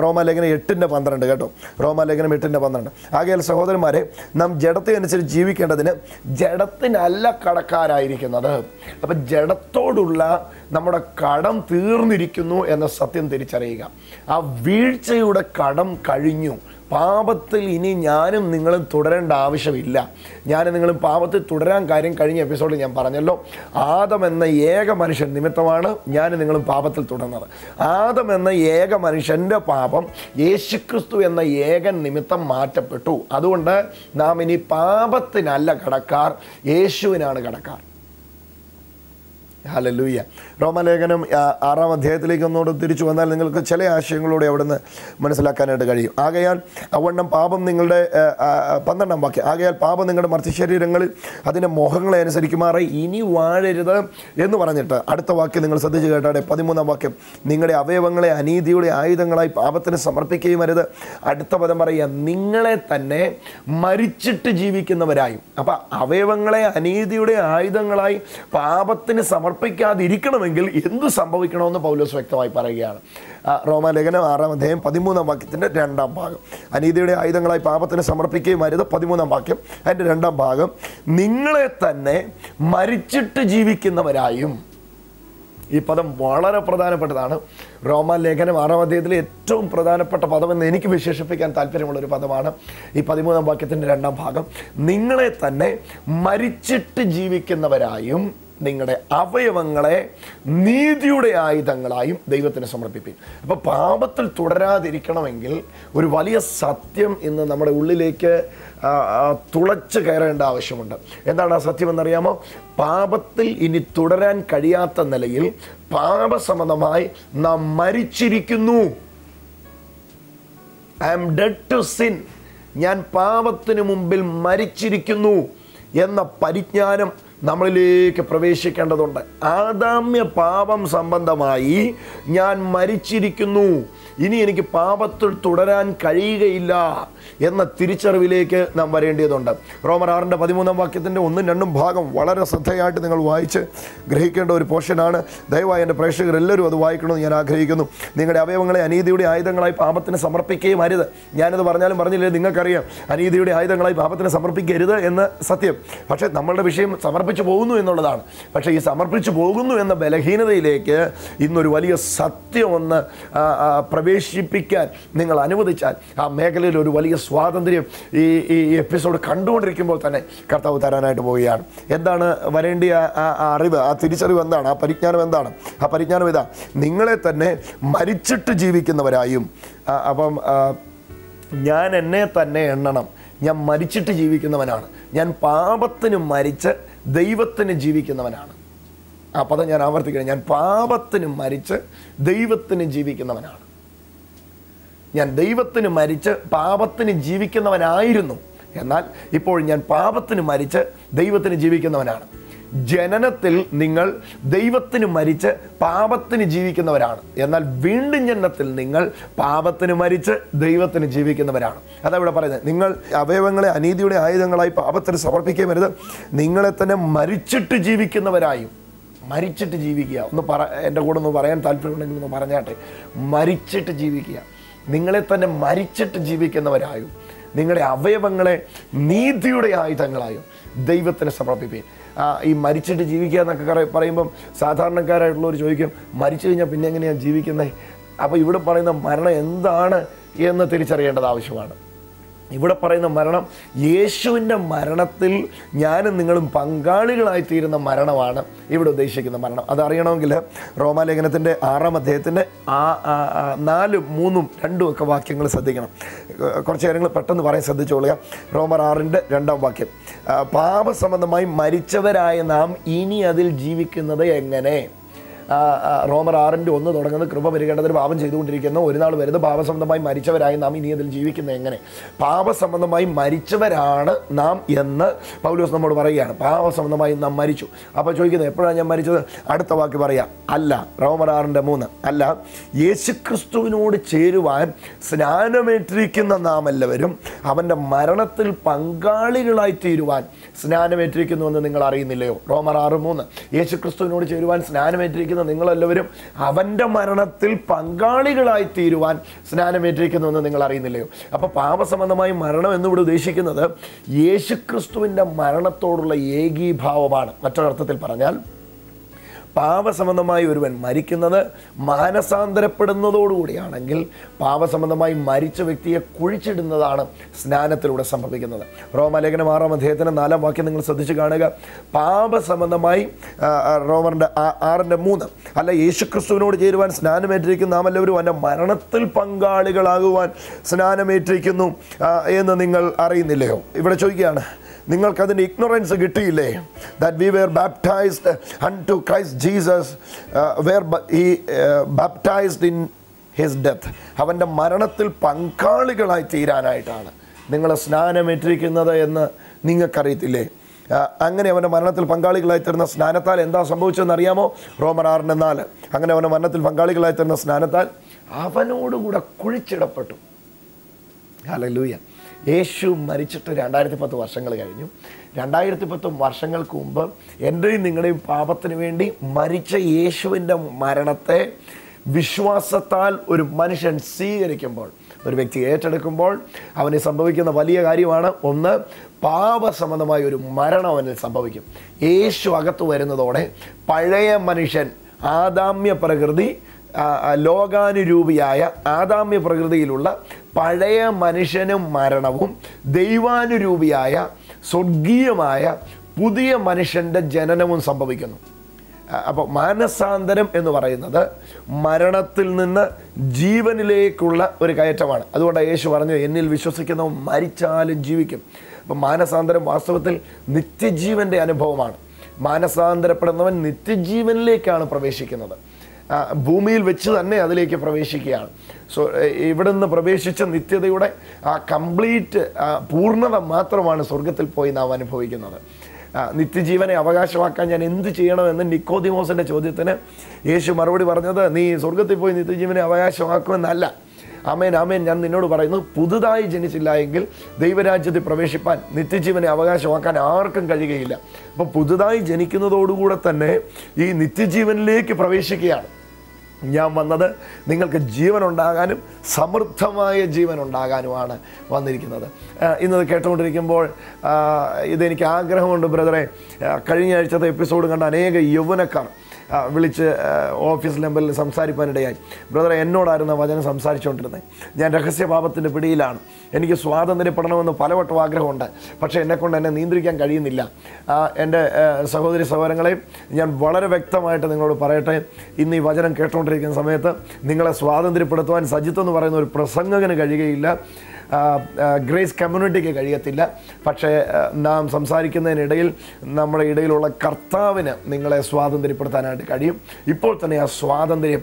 റോമാലേഖനം എട്ടിന്റെ പന്ത്രണ്ട് കേട്ടോ. റോമാലേഖനം എട്ടിന്റെ പന്ത്രണ്ട്. ആകയാൽ സഹോദരന്മാരെ നാം ജഡത്തെ അനുസരിച്ച് ജീവിക്കേണ്ടതിന് ജഡത്തിനല്ല കടക്കാരായിരിക്കുന്നത്. അപ്പം ജഡത്തോടുള്ള നമ്മുടെ കടം തീർന്നിരിക്കുന്നു എന്ന സത്യം തിരിച്ചറിയുക. ആ വീഴ്ചയുടെ കടം കഴിഞ്ഞു. പാപത്തിൽ ഇനി ഞാനും നിങ്ങളും തുടരേണ്ട ആവശ്യമില്ല. ഞാനും നിങ്ങളും പാപത്തിൽ തുടരാൻ കാര്യം കഴിഞ്ഞ എപ്പിസോഡിൽ ഞാൻ പറഞ്ഞല്ലോ. ആദം എന്ന ഏക മനുഷ്യൻ നിമിത്തമാണ് ഞാൻ നിങ്ങളും പാപത്തിൽ തുടർന്നത്. ആദം എന്ന ഏക മനുഷ്യന്റെ പാപം യേശുക്രിസ്തു എന്ന ഏകൻ നിമിത്തം മാറ്റപ്പെട്ടു. അതുകൊണ്ട് നാം ഇനി പാപത്തിനല്ല കടക്കാർ യേശുവിനാണ് കടക്കാർ. ഹലലൂയ റോമലേഖനം ആറാം അധ്യായത്തിലേക്ക് ഒന്നുകൂടെ തിരിച്ചു വന്നാൽ നിങ്ങൾക്ക് ചില ആശയങ്ങളോടെ അവിടുന്ന് മനസ്സിലാക്കാനായിട്ട് കഴിയും. ആകയാൽ അവണ്ണം പാപം നിങ്ങളുടെ പന്ത്രണ്ടാം വാക്യം. ആകയാൽ പാപം നിങ്ങളുടെ മർത്യശരീരങ്ങളിൽ അതിന്റെ മോഹങ്ങളെ അനുസരിക്കുമാറെ ഇനി വാഴരുത് എന്ന് പറഞ്ഞിട്ട് അടുത്ത വാക്യം നിങ്ങൾ ശ്രദ്ധിച്ച് കേട്ടാടെ. പതിമൂന്നാം വാക്യം. നിങ്ങളുടെ അവയവങ്ങളെ അനീതിയുടെ ആയുധങ്ങളായി പാപത്തിന് സമർപ്പിക്കുകയും അരുത്. അടുത്ത പദം പറയുക നിങ്ങളെ തന്നെ മരിച്ചിട്ട് ജീവിക്കുന്നവരായും. അപ്പം അവയവങ്ങളെ അനീതിയുടെ ആയുധങ്ങളായി പാപത്തിന് സമർപ്പിക്കാതിരിക്കണമെങ്കിൽ എന്ത് സംഭവിക്കണമെന്ന് പൗലോസ് വ്യക്തമായി പറയുകയാണ്. റോമാലേഖനം ആറാം അധ്യായം പതിമൂന്നാം വാക്യത്തിന്റെ രണ്ടാം ഭാഗം. അനീതിയുടെ ആയുധങ്ങളായി പാപത്തിന് സമർപ്പിക്കുകയും അരുത്. പതിമൂന്നാം വാക്യം അതിന്റെ രണ്ടാം ഭാഗം. നിങ്ങളെ തന്നെ മരിച്ചിട്ട് ജീവിക്കുന്നവരായും. ഈ പദം വളരെ പ്രധാനപ്പെട്ടതാണ്. റോമാ ലേഖനം ആറാം അധ്യായത്തിലെ ഏറ്റവും പ്രധാനപ്പെട്ട പദമെന്ന് എനിക്ക് വിശേഷിപ്പിക്കാൻ താല്പര്യമുള്ള ഒരു പദമാണ് ഈ പതിമൂന്നാം വാക്യത്തിന്റെ രണ്ടാം ഭാഗം. നിങ്ങളെ തന്നെ മരിച്ചിട്ട് ജീവിക്കുന്നവരായും നിങ്ങളുടെ അവയവങ്ങളെ നീതിയുടെ ആയുധങ്ങളായും ദൈവത്തിന് സമർപ്പിപ്പിൻ. അപ്പോൾ പാപത്തിൽ തുടരാതിരിക്കണമെങ്കിൽ ഒരു വലിയ സത്യം ഇന്ന് നമ്മുടെ ഉള്ളിലേക്ക് തുളച്ച് കയറേണ്ട ആവശ്യമുണ്ട്. എന്താണ് ആ സത്യം എന്നറിയാമോ? പാപത്തിൽ ഇനി തുടരാൻ കഴിയാത്ത നിലയിൽ പാപസമ്മതമായി നാം മരിച്ചിരിക്കുന്നു. I am dead to sin ഞാൻ പാപത്തിന് മുമ്പിൽ മരിച്ചിരിക്കുന്നു എന്ന പരിജ്ഞാനം നമ്മളിലേക്ക് പ്രവേശിക്കേണ്ടതുണ്ട്. ആദാമ്യ പാപം സംബന്ധമായി ഞാൻ മരിച്ചിരിക്കുന്നു. ഇനി എനിക്ക് പാപത്തിൽ തുടരാൻ കഴിയുകയില്ല എന്ന തിരിച്ചറിവിലേക്ക് നാം വരേണ്ടതുണ്ട്. റോമർ ആറിന്റെ പതിമൂന്നാം വാക്യത്തിന്റെ ഒന്നും രണ്ടും ഭാഗം വളരെ ശ്രദ്ധയായിട്ട് നിങ്ങൾ വായിച്ച് ഗ്രഹിക്കേണ്ട ഒരു പോർഷനാണ് ദയവായി എന്റെ പ്രേക്ഷകർ എല്ലാവരും അത് വായിക്കണമെന്ന് ഞാൻ ആഗ്രഹിക്കുന്നു. നിങ്ങളുടെ അവയവങ്ങളെ അനീതിയുടെ ആയുധങ്ങളായി പാപത്തിന് സമർപ്പിക്കുകയും അരുത്. ഞാനത് പറഞ്ഞാലും പറഞ്ഞില്ലേ നിങ്ങൾക്കറിയാം. അനീതിയുടെ ആയുധങ്ങളായി പാപത്തിന് സമർപ്പിക്കരുത് എന്ന് സത്യം. പക്ഷേ നമ്മളുടെ വിഷയം സമർപ്പിച്ചു പോകുന്നു എന്നുള്ളതാണ്. പക്ഷേ ഈ സമർപ്പിച്ചു പോകുന്നു എന്ന ബലഹീനതയിലേക്ക് ഇന്നൊരു വലിയ സത്യം ഒന്ന് പ്രവേശിപ്പിക്കാൻ നിങ്ങൾ അനുവദിച്ചാൽ ആ മേഖലയിൽ ഒരു വലിയ സ്വാതന്ത്ര്യം ഈ ഈ എപ്പിസോഡ് കണ്ടുകൊണ്ടിരിക്കുമ്പോൾ തന്നെ കർത്താവ് തരാനായിട്ട് പോവുകയാണ്. എന്താണ് വരേണ്ടിയ ആ- അറിവ് ആ തിരിച്ചറിവ് എന്താണ് ആ പരിജ്ഞാനം എന്താണ്? ആ പരിജ്ഞാനം ഇതാ നിങ്ങളെ തന്നെ മരിച്ചിട്ട് ജീവിക്കുന്നവരായും അപ്പം ഞാൻ എന്നെ തന്നെ എണ്ണണം. ഞാൻ മരിച്ചിട്ട് ജീവിക്കുന്നവനാണ്. ഞാൻ പാപത്തിന് മരിച്ച് ദൈവത്തിന് ജീവിക്കുന്നവനാണ്. ആ പദം ഞാൻ ആവർത്തിക്കണം ഞാൻ പാപത്തിന് മരിച്ച് ദൈവത്തിന് ജീവിക്കുന്നവനാണ്. ഞാൻ ദൈവത്തിന് മരിച്ച് പാപത്തിന് ജീവിക്കുന്നവനായിരുന്നു. എന്നാൽ ഇപ്പോൾ ഞാൻ പാപത്തിന് മരിച്ച് ദൈവത്തിന് ജീവിക്കുന്നവനാണ്. ജനനത്തിൽ നിങ്ങൾ ദൈവത്തിന് മരിച്ച് പാപത്തിന് ജീവിക്കുന്നവരാണ്. എന്നാൽ വീണ്ടും ജനനത്തിൽ നിങ്ങൾ പാപത്തിന് മരിച്ച് ദൈവത്തിന് ജീവിക്കുന്നവരാണ്. അതാ ഇവിടെ പറയുന്നത് നിങ്ങൾ അവയവങ്ങളെ അനീതിയുടെ ആയുധങ്ങളായി പാപത്തിന് സമർപ്പിക്കുകയും വരുത് നിങ്ങളെ തന്നെ മരിച്ചിട്ട് ജീവിക്കുന്നവരായും മരിച്ചിട്ട് ജീവിക്കുക. ഒന്ന് പറ എന്റെ കൂടെ ഒന്ന് പറയാൻ താല്പര്യമുണ്ടെങ്കിൽ ഒന്ന് പറഞ്ഞാട്ടെ. മരിച്ചിട്ട് ജീവിക്കുക. നിങ്ങളെ തന്നെ മരിച്ചിട്ട് ജീവിക്കുന്നവരായും നിങ്ങളുടെ അവയവങ്ങളെ നീതിയുടെ ആയുധങ്ങളായും ദൈവത്തിന് സമർപ്പിപ്പീൻ. ഈ മരിച്ചിട്ട് ജീവിക്കുക എന്നൊക്കെ പറയുമ്പം സാധാരണക്കാരായിട്ടുള്ളവർ ചോദിക്കും മരിച്ചു കഴിഞ്ഞാൽ പിന്നെ എങ്ങനെയാണ് ജീവിക്കുന്നത് അപ്പോൾ ഇവിടെ പറയുന്ന മരണം എന്താണ് എന്ന് തിരിച്ചറിയേണ്ടത് ആവശ്യമാണ്. ഇവിടെ പറയുന്ന മരണം യേശുവിന്റെ മരണത്തിൽ ഞാനും നിങ്ങളും പങ്കാളികളായി തീരുന്ന മരണമാണ് ഇവിടെ ഉദ്ദേശിക്കുന്ന മരണം. അതറിയണമെങ്കിൽ റോമാലേഖനത്തിന്റെ ആറാം അദ്ദേഹത്തിന്റെ ആ നാലും മൂന്നും രണ്ടും ഒക്കെ വാക്യങ്ങൾ ശ്രദ്ധിക്കണം. കുറച്ച് കാര്യങ്ങൾ പെട്ടെന്ന് പറയാൻ ശ്രദ്ധിച്ചോളുക. റോമർ ആറിന്റെ രണ്ടാം വാക്യം. പാപസംബന്ധമായി മരിച്ചവരായ നാം ഇനി അതിൽ ജീവിക്കുന്നത് എങ്ങനെ? റോമർ ആറിന്റെ ഒന്ന് തുടങ്ങുന്നത് കൃപ പരിഗണനത്തിന് പാപം ചെയ്തുകൊണ്ടിരിക്കുന്നു. ഒരു നാൾ വരുന്നത് പാപസംബന്ധമായി മരിച്ചവരായി നാം ഇനി അതിൽ ജീവിക്കുന്നത് എങ്ങനെ? പാപസംബന്ധമായി മരിച്ചവരാണ് നാം എന്ന് പൗലോസ് നമ്മോട് പറയുകയാണ്. പാപസംബന്ധമായി നാം മരിച്ചു. അപ്പോൾ ചോദിക്കുന്നത് എപ്പോഴാണ് ഞാൻ മരിച്ചത്? അടുത്ത വാക്ക് പറയാം. അല്ല റോമർ ആറിന്റെ മൂന്ന്. അല്ല യേശുക്രിസ്തുവിനോട് ചേരുവാൻ സ്നാനമേറ്റിരിക്കുന്ന നാം എല്ലാവരും അവന്റെ മരണത്തിൽ പങ്കാളികളായി തീരുവാൻ സ്നാനമേറ്റിരിക്കുന്നുവെന്ന് നിങ്ങൾ അറിയുന്നില്ലയോ? റോമർ ആറ് മൂന്ന്. യേശുക്രിസ്തുവിനോട് ചേരുവാൻ സ്നാനമേറ്റിരിക്കുന്ന നിങ്ങളെല്ലാവരും അവന്റെ മരണത്തിൽ പങ്കാളികളായി തീരുവാൻ സ്നാനമേറ്റിരിക്കുന്നുവെന്ന് നിങ്ങൾ അറിയുന്നില്ലയോ? അപ്പോൾ പാപസംബന്ധമായി മരണം എന്നിവിടെ ഉദ്ദേശിക്കുന്നത് യേശുക്രിസ്തുവിന്റെ മരണത്തോടുള്ള ഏകീഭാവമാണ്. മറ്റൊരർത്ഥത്തിൽ പറഞ്ഞാൽ പാപസംബന്ധമായി ഒരുവൻ മരിക്കുന്നത് മാനസാന്തരപ്പെടുന്നതോടുകൂടിയാണെങ്കിൽ പാപസംബന്ധമായി മരിച്ച വ്യക്തിയെ കുഴിച്ചിടുന്നതാണ് സ്നാനത്തിലൂടെ സംഭവിക്കുന്നത്. റോമലേഖനം ആറാം അദ്ദേഹത്തിന്റെ നാലാം വാക്യം നിങ്ങൾ ശ്രദ്ധിച്ച് കാണുക. പാപസംബന്ധമായി റോമറിന്റെ ആറിന്റെ മൂന്ന് അല്ല യേശുക്രിസ്തുവിനോട് ചേരുവാൻ സ്നാനമേറ്റിരിക്കുന്ന നാം എല്ലാവരും അവന്റെ മരണത്തിൽ പങ്കാളികളാകുവാൻ സ്നാനമേറ്റിരിക്കുന്നു എന്ന് നിങ്ങൾ അറിയുന്നില്ലയോ? ഇവിടെ ചോദിക്കുകയാണ് നിങ്ങൾക്കതിന്റെ ഇഗ്നോറൻസ് കിട്ടിയില്ലേ? That we were baptized unto Christ Jesus were ഈ ബാപ്റ്റൈസ്ഡ് ഇൻ ഹിസ് ഡെത്ത് അവന്റെ മരണത്തിൽ പങ്കാളികളായി തീരാനായിട്ടാണ്. നിങ്ങൾ സ്നാനമേറ്റിരിക്കുന്നത് എന്ന് നിങ്ങൾക്കറിയത്തില്ലേ? അങ്ങനെ അവന്റെ മരണത്തിൽ പങ്കാളികളായി തരുന്ന സ്നാനത്താൽ എന്താ സംഭവിച്ചതെന്ന് അറിയാമോ റോമർ ആറിന്റെ നാല്. അങ്ങനെ അവന്റെ മരണത്തിൽ പങ്കാളികളായി തരുന്ന സ്നാനത്താൽ അവനോടുകൂടെ കുഴിച്ചിടപ്പെട്ടു. ഹല്ലേലൂയ യേശു മരിച്ചിട്ട് രണ്ടായിരത്തി പത്ത് വർഷങ്ങൾ കഴിഞ്ഞു. രണ്ടായിരത്തി പത്ത് വർഷങ്ങൾക്ക് മുമ്പ് എന്റെയും നിങ്ങളുടെയും പാപത്തിന് വേണ്ടി മരിച്ച യേശുവിന്റെ മരണത്തെ വിശ്വാസത്താൽ ഒരു മനുഷ്യൻ സ്വീകരിക്കുമ്പോൾ ഒരു വ്യക്തി ഏറ്റെടുക്കുമ്പോൾ അവന് സംഭവിക്കുന്ന വലിയ കാര്യമാണ്. ഒന്ന് പാപസംബന്ധമായ ഒരു മരണം അവനിൽ സംഭവിക്കും. യേശു അകത്ത് വരുന്നതോടെ പഴയ മനുഷ്യൻ ആദാമ്യ പ്രകൃതി ലോകാനുരൂപിയായ ആദാമ്യ പ്രകൃതിയിലുള്ള പഴയ മനുഷ്യനും മരണവും ദൈവാനുരൂപിയായ സ്വർഗീയമായ പുതിയ മനുഷ്യന്റെ ജനനവും സംഭവിക്കുന്നു. അപ്പോൾ മാനസാന്തരം എന്ന് പറയുന്നത് മരണത്തിൽ നിന്ന് ജീവനിലേക്കുള്ള ഒരു കയറ്റമാണ്. അതുകൊണ്ട് യേശു പറഞ്ഞു എന്നിൽ വിശ്വസിക്കുന്നവൻ മരിച്ചാലും ജീവിക്കും. അപ്പം മാനസാന്തരം വാസ്തവത്തിൽ നിത്യജീവന്റെ അനുഭവമാണ്. മാനസാന്തരപ്പെടുന്നവൻ നിത്യജീവനിലേക്കാണ് പ്രവേശിക്കുന്നത്. ഭൂമിയിൽ വെച്ച് തന്നെ അതിലേക്ക് പ്രവേശിക്കുകയാണ്. സോ ഇവിടെ നിന്ന് പ്രവേശിച്ച നിത്യതയുടെ ആ കംപ്ലീറ്റ് പൂർണത മാത്രമാണ് സ്വർഗത്തിൽ പോയി നാം അനുഭവിക്കുന്നത്. നിത്യജീവനെ അവകാശമാക്കാൻ ഞാൻ എന്ത് ചെയ്യണമെന്ന് നിക്കോദിമോസിന്റെ ചോദ്യത്തിന് യേശു മറുപടി പറഞ്ഞത് നീ സ്വർഗത്തിൽ പോയി നിത്യജീവനെ അവകാശമാക്കുമെന്നല്ല. ആമേൻ ആമേൻ ഞാൻ നിന്നോട് പറയുന്നു പുതുതായി ജനിച്ചില്ല എങ്കിൽ ദൈവരാജ്യത്തിൽ പ്രവേശിപ്പാൻ നിത്യജീവനെ അവകാശമാക്കാൻ ആർക്കും കഴിയുകയില്ല. അപ്പോൾ പുതുതായി ജനിക്കുന്നതോടുകൂടെ തന്നെ ഈ നിത്യജീവനിലേക്ക് പ്രവേശിക്കുകയാണ്. ഞാൻ വന്നത് നിങ്ങൾക്ക് ജീവൻ ഉണ്ടാകാനും സമൃദ്ധമായ ജീവൻ ഉണ്ടാകാനുമാണ് വന്നിരിക്കുന്നത് ഇന്നത് കേട്ടുകൊണ്ടിരിക്കുമ്പോൾ ഇതെനിക്ക് ആഗ്രഹമുണ്ട് ബ്രദറെ. കഴിഞ്ഞ ആഴ്ചത്തെ എപ്പിസോഡ് കണ്ട അനേക യൗവനക്കാർ വിളിച്ച് ഓഫീസ് ലെമ്പലിൽ സംസാരിക്കാനിടയായി ബ്രദറെ എന്നോടായിരുന്നു വചനം സംസാരിച്ചുകൊണ്ടിരുന്നത്. ഞാൻ രഹസ്യപാപത്തിന്റെ പിടിയിലാണ്. എനിക്ക് സ്വാതന്ത്ര്യപ്പെടണമെന്ന് പലവട്ടം ആഗ്രഹമുണ്ട്. പക്ഷേ എന്നെക്കൊണ്ട് എന്നെ നിയന്ത്രിക്കാൻ കഴിയുന്നില്ല. എന്റെ സഹോദരി സഹോദരങ്ങളെ ഞാൻ വളരെ വ്യക്തമായിട്ട് നിങ്ങളോട് പറയട്ടെ. ഇന്ന് ഈ വചനം കേട്ടുകൊണ്ടിരിക്കുന്ന സമയത്ത് നിങ്ങളെ സ്വാതന്ത്ര്യപ്പെടുത്തുവാൻ സജിത്ത് എന്ന് പറയുന്ന ഒരു പ്രസംഗകന് കഴിയുകയില്ല. ഗ്രേസ് കമ്മ്യൂണിറ്റിക്ക് കഴിയത്തില്ല. പക്ഷേ നാം സംസാരിക്കുന്നതിനിടയിൽ നമ്മുടെ ഇടയിലുള്ള കർത്താവിന് നിങ്ങളെ സ്വാതന്ത്ര്യപ്പെടുത്താനായിട്ട് കഴിയും. ഇപ്പോൾ തന്നെ ആ സ്വാതന്ത്ര്യം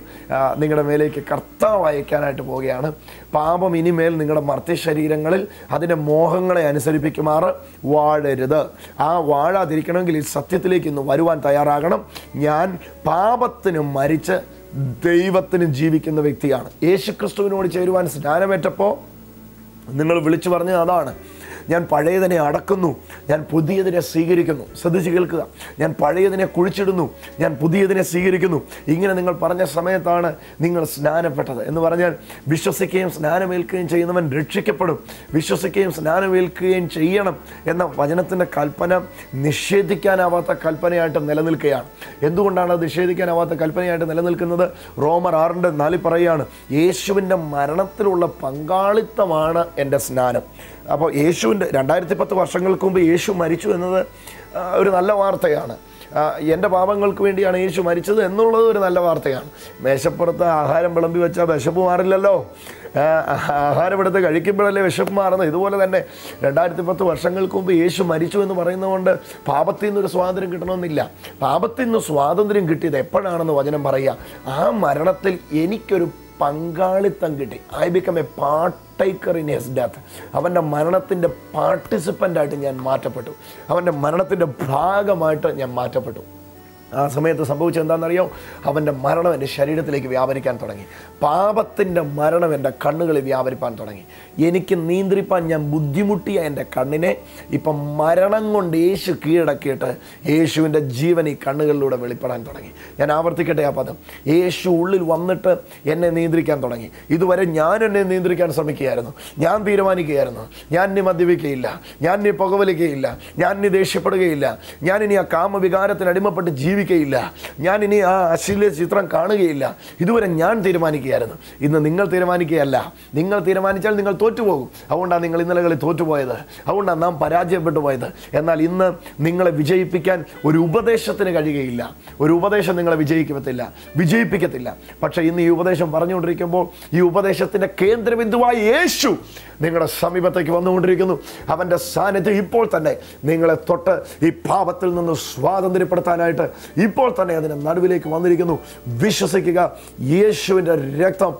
നിങ്ങളുടെ മേലേക്ക് കർത്താവ് അയക്കാനായിട്ട് പോവുകയാണ്. പാപം ഇനിമേൽ നിങ്ങളുടെ മർത്യശരീരങ്ങളിൽ അതിന്റെ മോഹങ്ങളെ അനുസരിപ്പിക്കുമാറ് വാഴരുത്. ആ വാഴാതിരിക്കണമെങ്കിൽ ഈ സത്യത്തിലേക്ക് ഇന്ന് വരുവാൻ തയ്യാറാകണം. ഞാൻ പാപത്തിന് മരിച്ച് ദൈവത്തിന് ജീവിക്കുന്ന വ്യക്തിയാണ്. യേശുക്രിസ്തുവിനോട് ചേരുവാൻ സ്നാനമേറ്റപ്പോൾ നിങ്ങൾ വിളിച്ചു പറഞ്ഞത് അതാണ്. ഞാൻ പഴയതിനെ അടക്കുന്നു. ഞാൻ പുതിയതിനെ സ്വീകരിക്കുന്നു. ശ്രദ്ധിച്ച് കേൾക്കുക. ഞാൻ പഴയതിനെ കുഴിച്ചിടുന്നു. ഞാൻ പുതിയതിനെ സ്വീകരിക്കുന്നു. ഇങ്ങനെ നിങ്ങൾ പറഞ്ഞ സമയത്താണ് നിങ്ങൾ സ്നാനപ്പെട്ടത് എന്ന് പറഞ്ഞാൽ വിശ്വസിക്കുകയും സ്നാനമേൽക്കുകയും ചെയ്യുന്നവൻ രക്ഷിക്കപ്പെടും. വിശ്വസിക്കുകയും സ്നാനമേൽക്കുകയും ചെയ്യണം എന്ന വചനത്തിന്റെ കൽപ്പന നിഷേധിക്കാനാവാത്ത കൽപ്പനയായിട്ട് നിലനിൽക്കുകയാണ്. എന്തുകൊണ്ടാണ് അത് നിഷേധിക്കാനാവാത്ത കൽപ്പനയായിട്ട് നിലനിൽക്കുന്നത്? റോമർ ആറിന്റെ നാലിൽ പറയുകയാണ് യേശുവിന്റെ മരണത്തിലുള്ള പങ്കാളിത്തമാണ് എന്റെ സ്നാനം. അപ്പോൾ യേശുവിന്റെ രണ്ടായിരത്തി പത്ത് വർഷങ്ങൾക്ക് മുമ്പ് യേശു മരിച്ചു എന്നത് ഒരു നല്ല വാർത്തയാണ്. എന്റെ പാപങ്ങൾക്ക് വേണ്ടിയാണ് യേശു മരിച്ചത് എന്നുള്ളത് ഒരു നല്ല വാർത്തയാണ്. മേശപ്പുറത്ത് ആഹാരം വിളമ്പി വെച്ചാൽ വിശപ്പ് മാറില്ലല്ലോ. ആഹാരം എടുത്ത് കഴിക്കുമ്പോഴല്ലേ വിശപ്പ് മാറുന്നത്? ഇതുപോലെ തന്നെ രണ്ടായിരത്തി പത്ത് വർഷങ്ങൾക്ക് മുമ്പ് യേശു മരിച്ചു എന്ന് പറയുന്നതുകൊണ്ട് പാപത്തിൽ നിന്നൊരു സ്വാതന്ത്ര്യം കിട്ടണമെന്നില്ല. പാപത്തിൽ നിന്ന് സ്വാതന്ത്ര്യം കിട്ടിയത് എപ്പോഴാണെന്ന് വചനം പറയുക? ആ മരണത്തിൽ എനിക്കൊരു പങ്കാളിത്തം കിട്ടി. I become a partaker in his death അവന്റെ മരണത്തിന്റെ പാർട്ടിസിപ്പന്റായിട്ട് ഞാൻ മാറ്റപ്പെട്ടു. അവന്റെ മരണത്തിന്റെ ഭാഗമായിട്ട് ഞാൻ മാറ്റപ്പെട്ടു. ആ സമയത്ത് സംഭവിച്ചത് എന്താണെന്നറിയോ? അവന്റെ മരണം എന്റെ ശരീരത്തിലേക്ക് വ്യാപരിക്കാൻ തുടങ്ങി. പാപത്തിന്റെ മരണം എന്റെ കണ്ണുകളിൽ വ്യാപരിപ്പാൻ തുടങ്ങി. എനിക്ക് നിയന്ത്രിപ്പാൻ ഞാൻ ബുദ്ധിമുട്ടിയ എന്റെ കണ്ണിനെ ഇപ്പം മരണം കൊണ്ട് യേശു കീഴടക്കിയിട്ട് യേശുവിന്റെ ജീവൻ ഈ കണ്ണുകളിലൂടെ വെളിപ്പെടാൻ തുടങ്ങി. ഞാൻ ആവർത്തിക്കട്ടെ ആ പദം. യേശു ഉള്ളിൽ വന്നിട്ട് എന്നെ നിയന്ത്രിക്കാൻ തുടങ്ങി. ഇതുവരെ ഞാൻ എന്നെ നിയന്ത്രിക്കാൻ ശ്രമിക്കുകയായിരുന്നു. ഞാൻ തീരുമാനിക്കുകയായിരുന്നു. ഞാൻ ഇനി മദ്യപിക്കുകയില്ല. ഞാൻ ഇനി പുകവലിക്കുകയില്ല. ഞാൻ ഇനി ദേഷ്യപ്പെടുകയില്ല. ഞാൻ ഇനി ആ കാമവികാരത്തിന് അടിമപ്പെട്ട് ജീവി ജീവിക്കുകയില്ല ഞാൻ ഇനി ആ അശ്ലീല ചിത്രം കാണുകയില്ല. ഇതുവരെ ഞാൻ തീരുമാനിക്കുകയായിരുന്നു. ഇന്ന് നിങ്ങൾ തീരുമാനിക്കുകയല്ല. നിങ്ങൾ തീരുമാനിച്ചാൽ നിങ്ങൾ തോറ്റുപോകും. അതുകൊണ്ടാണ് നിങ്ങൾ ഇന്നലെ കളി തോറ്റുപോയത്. അതുകൊണ്ടാണ് നാം പരാജയപ്പെട്ടു പോയത്. എന്നാൽ ഇന്ന് നിങ്ങളെ വിജയിപ്പിക്കാൻ ഒരു ഉപദേശത്തിന് കഴിയുകയില്ല. ഒരു ഉപദേശം നിങ്ങളെ വിജയിക്കത്തില്ല. വിജയിപ്പിക്കത്തില്ല. പക്ഷേ ഇന്ന് ഈ ഉപദേശം പറഞ്ഞുകൊണ്ടിരിക്കുമ്പോൾ ഈ ഉപദേശത്തിന്റെ കേന്ദ്രബിന്ദുവായി യേശു നിങ്ങളുടെ സമീപത്തേക്ക് വന്നുകൊണ്ടിരിക്കുന്നു. അവന്റെ സാന്നിധ്യം ഇപ്പോൾ തന്നെ നിങ്ങളെ തൊട്ട് ഈ പാപത്തിൽ നിന്ന് സ്വാതന്ത്ര്യപ്പെടുത്താനായിട്ട് ഇപ്പോൾ തന്നെ അതിന്റെ നടുവിലേക്ക് വന്നിരിക്കുന്നു. വിശ്വസിക്കുക യേശുവിന്റെ രക്തം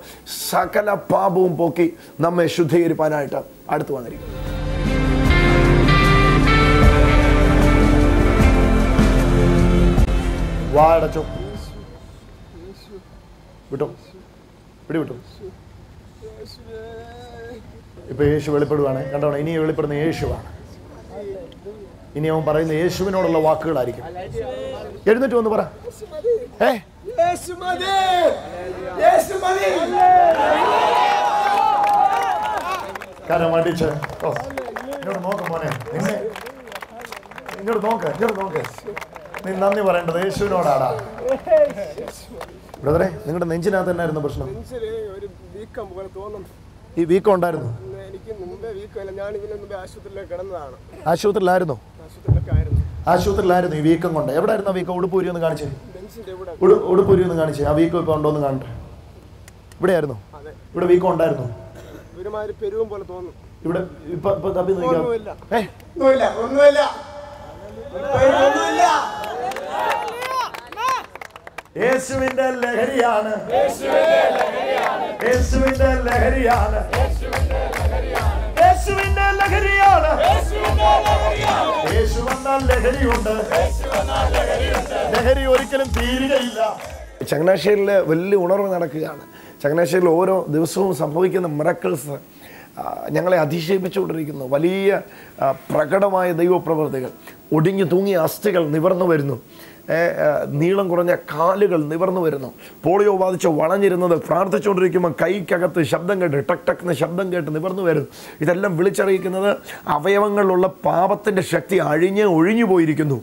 സകല പാപവും പോക്കി നമ്മെ ശുദ്ധീകരിപ്പാനായിട്ട് അടുത്ത് വന്നിരിക്കുന്നു. പിടി ഇപ്പൊ യേശു വെളിപ്പെടുവാണ്. കണ്ടോണം ഇനി വെളിപ്പെടുന്ന യേശുവാണ്. ഇനി അവൻ പറയുന്ന യേശുവിനോടുള്ള വാക്കുകളായിരിക്കും. എഴുന്നേറ്റ് വന്ന് പറ. ഏ? കാരണം മടിച്ച് ഇങ്ങോട്ട് നോക്ക് മോനെ. നിന്നെ ഇങ്ങോട്ട് നോക്ക് ഇങ്ങോട്ട് നോക്ക്. നീ നന്ദി പറയേണ്ടത് യേശുവിനോടാടാ. ബ്രദറെ നിങ്ങളുടെ നെഞ്ചിനകത്ത് തന്നെയായിരുന്നു പ്രശ്നം? ഈ വീക്കം ഉണ്ടായിരുന്നു? ആശുപത്രിയിലായിരുന്നോ? ആശുപത്രിയിലായിരുന്നു ഈ വീക്കം കൊണ്ട്. എവിടെയായിരുന്നു ആ വീക്കം? ഉടുപ്പൂരി ഒന്ന് കാണിച്ചേ. ഉടുപ്പൂരി ഒന്ന് കാണിച്ചേ. ആ വീക്കം ഇപ്പോൾ ഉണ്ടോ എന്ന് കാണട്ടെ ഇവിടെയായിരുന്നു? അതെ. ഇവിടെ വീക്കം ഉണ്ടായിരുന്നു. ഇവിടെ ഇപ്പൊ ഇപ്പൊ തപ്പി നോക്കിയാ ഒന്നുമില്ല. ഏ? ഒന്നുമില്ല ഒന്നുമില്ല. ഒന്നുമില്ല. യേശുവിന്റെ ലഹരിയാണ്. യേശുവിന്റെ ലഹരിയാണ്. യേശുവിന്റെ ലഹരിയാണ്. യേശു വന്നാൽ ലഹരിയുണ്ട്. ലഹരി ഒരിക്കലും തീരുകയില്ല. ചങ്ങനാശ്ശേരിയിൽ വലിയ ഉണർവ് നടക്കുകയാണ്. ചങ്ങനാശ്ശേരിയിൽ ഓരോ ദിവസവും സംഭവിക്കുന്ന മിറക്കിൾസ് ഞങ്ങളെ അധിക്ഷേപിച്ചുകൊണ്ടിരിക്കുന്നു വലിയ പ്രകടമായ ദൈവപ്രവൃത്തികൾ ഒടിഞ്ഞു തൂങ്ങിയ അസ്ഥികൾ നിവർന്നു വരുന്നു. നീളം കുറഞ്ഞ കാലുകൾ നിവർന്നു വരുന്നു. പോളിയോ ബാധിച്ച് വളഞ്ഞിരുന്നത് പ്രാർത്ഥിച്ചുകൊണ്ടിരിക്കുമ്പോൾ കൈക്കകത്ത് ശബ്ദം കേട്ട് ടക് ടക് എന്ന് ശബ്ദം കേട്ട് നിവർന്നു വരുന്നു. ഇതെല്ലാം വിളിച്ചറിയിക്കുന്നത് അവയവങ്ങളിലുള്ള പാപത്തിന്റെ ശക്തി അഴിഞ്ഞ് ഒഴിഞ്ഞു പോയിരിക്കുന്നു.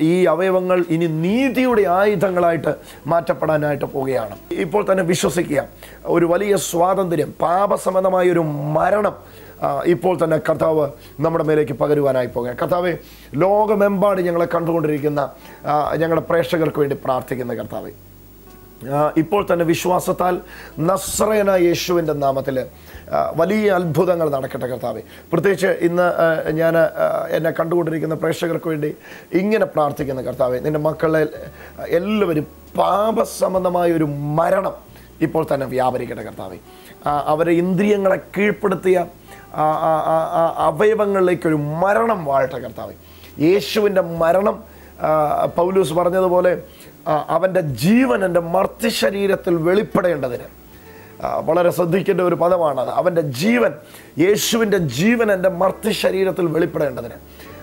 ഈ അവയവങ്ങൾ ഇനി നീതിയുടെ ആയുധങ്ങളായിട്ട് മാറ്റപ്പെടാനായിട്ട് പോവുകയാണ്. ഇപ്പോൾ തന്നെ വിശ്വസിക്കുക. ഒരു വലിയ സ്വാതന്ത്ര്യം പാപസംബന്ധമായ ഒരു മരണം ഇപ്പോൾ തന്നെ കർത്താവ് നമ്മുടെ മേലേക്ക് പകരുവാനായി പോകുക കർത്താവെ ലോകമെമ്പാട് ഞങ്ങളെ കണ്ടുകൊണ്ടിരിക്കുന്ന ഞങ്ങളുടെ പ്രേക്ഷകർക്ക് വേണ്ടി പ്രാർത്ഥിക്കുന്ന കർത്താവെ ഇപ്പോൾ തന്നെ വിശ്വാസത്താൽ നസ്രയന യേശുവിന്റെ നാമത്തിൽ വലിയ അത്ഭുതങ്ങൾ നടക്കട്ടെ കർത്താവെ. പ്രത്യേകിച്ച് ഇന്ന് ഞാൻ എന്നെ കണ്ടുകൊണ്ടിരിക്കുന്ന പ്രേക്ഷകർക്ക് വേണ്ടി ഇങ്ങനെ പ്രാർത്ഥിക്കുന്ന കർത്താവെ നിന്റെ മക്കളെ എല്ലാവരും പാപസംബന്ധമായ ഒരു മരണം ഇപ്പോൾ തന്നെ വ്യാപരിക്കട്ടെ കർത്താവെ. അവരെ ഇന്ദ്രിയങ്ങളെ കീഴ്പ്പെടുത്തിയ അവയവങ്ങളിലേക്കൊരു മരണം വാഴട്ടെ കർത്താവ്. യേശുവിന്റെ മരണം പൗലൂസ് പറഞ്ഞതുപോലെ അവന്റെ ജീവൻ എന്റെ മർത്യശരീരത്തിൽ വെളിപ്പെടേണ്ടതിന്. വളരെ ശ്രദ്ധിക്കേണ്ട ഒരു പദമാണത്. അവന്റെ ജീവൻ യേശുവിന്റെ ജീവൻ എന്റെ മർത്യശരീരത്തിൽ വെളിപ്പെടേണ്ടതിന്.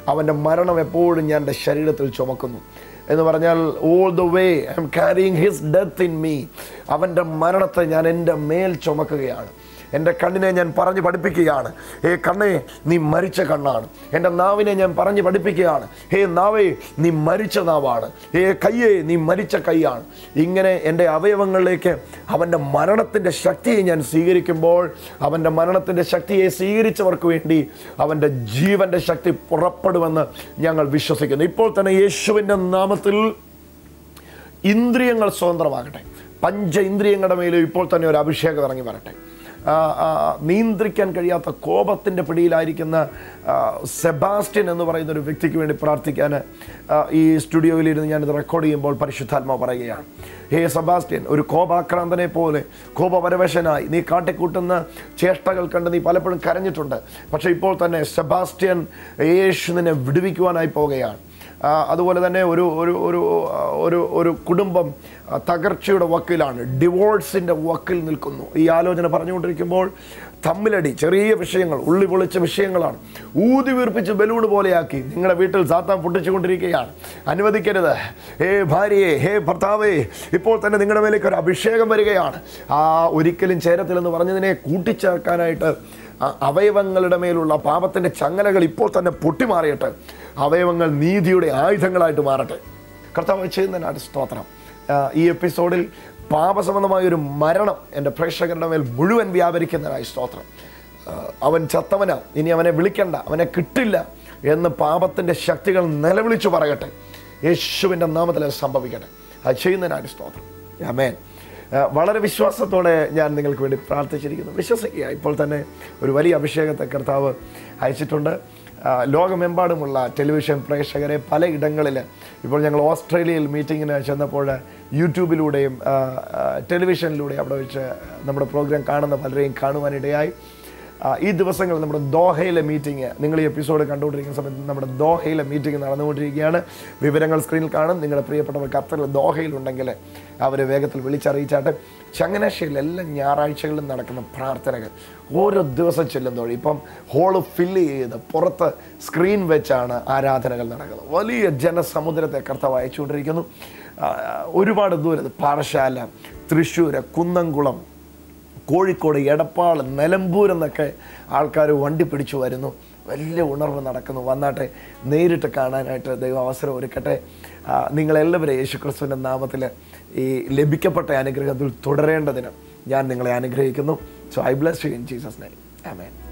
അവന്റെ മരണം എപ്പോഴും ഞാൻ എന്റെ ശരീരത്തിൽ ചുമക്കുന്നു. എന്ന് പറഞ്ഞാൽ all the way I'm carrying his death in me അവന്റെ മരണത്തെ ഞാൻ എന്റെ മേൽ ചുമക്കുകയാണ്. എന്റെ കണ്ണിനെ ഞാൻ പറഞ്ഞ് പഠിപ്പിക്കുകയാണ്. ഹേ കണ്ണേ നീ മരിച്ച കണ്ണാണ്. എന്റെ നാവിനെ ഞാൻ പറഞ്ഞ് പഠിപ്പിക്കുകയാണ്. ഹേ നാവേ നീ മരിച്ച നാവാണ്. ഹേ കയ്യേ നീ മരിച്ച കൈയാണ്. ഇങ്ങനെ എന്റെ അവയവങ്ങളിലേക്ക് അവന്റെ മരണത്തിന്റെ ശക്തിയെ ഞാൻ സ്വീകരിക്കുമ്പോൾ അവന്റെ മരണത്തിന്റെ ശക്തിയെ സ്വീകരിച്ചവർക്ക് വേണ്ടി അവന്റെ ജീവന്റെ ശക്തി പുറപ്പെടുമെന്ന് ഞങ്ങൾ വിശ്വസിക്കുന്നു. ഇപ്പോൾ തന്നെ യേശുവിന്റെ നാമത്തിൽ ഇന്ദ്രിയങ്ങൾ സ്വതന്ത്രമാകട്ടെ. പഞ്ച ഇന്ദ്രിയങ്ങളുടെ മേലും ഇപ്പോൾ തന്നെ ഒരു അഭിഷേകം ഇറങ്ങി വരട്ടെ. നിയന്ത്രിക്കാൻ കഴിയാത്ത കോപത്തിന്റെ പിടിയിലായിരിക്കുന്ന സെബാസ്റ്റ്യൻ എന്ന് പറയുന്ന ഒരു വ്യക്തിക്ക് വേണ്ടി പ്രാർത്ഥിക്കാൻ ഈ സ്റ്റുഡിയോയിലിരുന്ന് ഞാനിത് റെക്കോർഡ് ചെയ്യുമ്പോൾ പരിശുദ്ധാത്മാവ് പറയുകയാണ്. ഹേ സെബാസ്റ്റ്യൻ ഒരു കോപാക്രാന്തനെ പോലെ കോപപരവശനായി നീ കാട്ടിക്കൂട്ടുന്ന ചേഷ്ടകൾ കണ്ട് നീ പലപ്പോഴും കരഞ്ഞിട്ടുണ്ട്. പക്ഷേ ഇപ്പോൾ തന്നെ സെബാസ്റ്റ്യൻ യേശുവിനെ വിടുവിക്കുവാനായി പോവുകയാണ് അതുപോലെ തന്നെ ഒരു ഒരു ഒരു ഒരു ഒരു കുടുംബം തകർച്ചയുടെ വക്കിലാണ് ഡിവോഴ്സിന്റെ വക്കിൽ നിൽക്കുന്നു. ഈ ആലോചന പറഞ്ഞുകൊണ്ടിരിക്കുമ്പോൾ തമ്മിലടി ചെറിയ വിഷയങ്ങൾ ഉള്ളി പൊളിച്ച വിഷയങ്ങളാണ്. ഊതി വീർപ്പിച്ച് ബലൂൺ പോലെയാക്കി നിങ്ങളുടെ വീട്ടിൽ സാത്താൻ പൊട്ടിച്ചുകൊണ്ടിരിക്കുകയാണ്. അനുവദിക്കരുത്. ഹേ ഭാര്യയെ ഹേ ഭർത്താവേ ഇപ്പോൾ തന്നെ നിങ്ങളുടെ മേലേക്ക് ഒരു അഭിഷേകം വരികയാണ്. ആ ഒരിക്കലും ചേരത്തില്ലെന്ന് പറഞ്ഞതിനെ കൂട്ടിച്ചേർക്കാനായിട്ട് അവയവങ്ങളുടെ മേലുള്ള പാപത്തിന്റെ ചങ്ങലകൾ ഇപ്പോൾ തന്നെ പൊട്ടിമാറിയിട്ട് അവയവങ്ങൾ നീതിയുടെ ആയുധങ്ങളായിട്ട് മാറട്ടെ. കർത്താവ് ചെയ്യുന്നതിനാണ് സ്തോത്രം. ഈ എപ്പിസോഡിൽ പാപസംബന്ധമായ ഒരു മരണം എന്റെ പ്രേക്ഷകരുടെ മേൽ മുഴുവൻ വ്യാപരിക്കുന്നതിനായി സ്തോത്രം. അവൻ ചത്തവനാ. ഇനി അവനെ വിളിക്കണ്ട അവനെ കിട്ടില്ല എന്ന് പാപത്തിന്റെ ശക്തികൾ നിലവിളിച്ചു പറയട്ടെ. യേശുവിന്റെ നാമത്തിൽ സംഭവിക്കട്ടെ. അത് ചെയ്യുന്നതിനായിട്ട് സ്തോത്രം. അമേൻ വളരെ വിശ്വാസത്തോടെ ഞാൻ നിങ്ങൾക്ക് വേണ്ടി പ്രാർത്ഥിച്ചിരിക്കുന്നു. വിശ്വസിക്കുക. ഇപ്പോൾ തന്നെ ഒരു വലിയ അഭിഷേകത്തെ കർത്താവ് അയച്ചിട്ടുണ്ട്. ലോകമെമ്പാടുമുള്ള ടെലിവിഷൻ പ്രേക്ഷകരെ പലയിടങ്ങളിൽ ഇപ്പോൾ ഞങ്ങൾ ഓസ്ട്രേലിയയിൽ മീറ്റിങ്ങിന് ചെന്നപ്പോൾ യൂട്യൂബിലൂടെയും ടെലിവിഷനിലൂടെയും അവിടെ വെച്ച് നമ്മുടെ പ്രോഗ്രാം കാണുന്ന പലരെയും കാണുവാനിടയായി. ഈ ദിവസങ്ങൾ നമ്മുടെ ദോഹയിലെ മീറ്റിംഗ് നിങ്ങൾ ഈ എപ്പിസോഡ് കണ്ടുകൊണ്ടിരിക്കുന്ന സമയത്ത് നമ്മുടെ ദോഹയിലെ മീറ്റിംഗ് നടന്നുകൊണ്ടിരിക്കുകയാണ്. വിവരങ്ങൾ സ്ക്രീനിൽ കാണും. നിങ്ങളുടെ പ്രിയപ്പെട്ടവർ ഖത്തറിൽ ദോഹയിലുണ്ടെങ്കിൽ അവരെ വേഗത്തിൽ വിളിച്ചറിയിച്ചാട്ട് ചങ്ങനാശ്ശേരിയിൽ എല്ലാ ഞായറാഴ്ചകളിലും നടക്കുന്ന പ്രാർത്ഥനകൾ ഓരോ ദിവസം ചെല്ലുന്നതോടെ ഇപ്പം ഹോൾ ഫില്ല് ചെയ്ത് പുറത്ത് സ്ക്രീൻ വെച്ചാണ് ആരാധനകൾ നടക്കുന്നത്. വലിയ ജനസമുദ്രത്തെ കർത്താവ് അയച്ചുകൊണ്ടിരിക്കുന്നു. ഒരുപാട് ദൂരത്ത് പാറശാല തൃശ്ശൂർ കുന്നംകുളം കോഴിക്കോട് എടപ്പാൾ നിലമ്പൂർ എന്നൊക്കെ ആൾക്കാർ വണ്ടി പിടിച്ചു വരുന്നു. വലിയ ഉണർവ് നടക്കുന്നു. വന്നാട്ടെ നേരിട്ട് കാണാനായിട്ട് ദൈവം അവസരം ഒരുക്കട്ടെ. നിങ്ങളെല്ലാവരും യേശുക്രിസ്തുവിന്റെ നാമത്തിൽ ഈ ലഭിക്കപ്പെട്ട അനുഗ്രഹത്തിൽ തുടരേണ്ടതിന് ഞാൻ നിങ്ങളെ അനുഗ്രഹിക്കുന്നു. So I bless you in Jesus name amen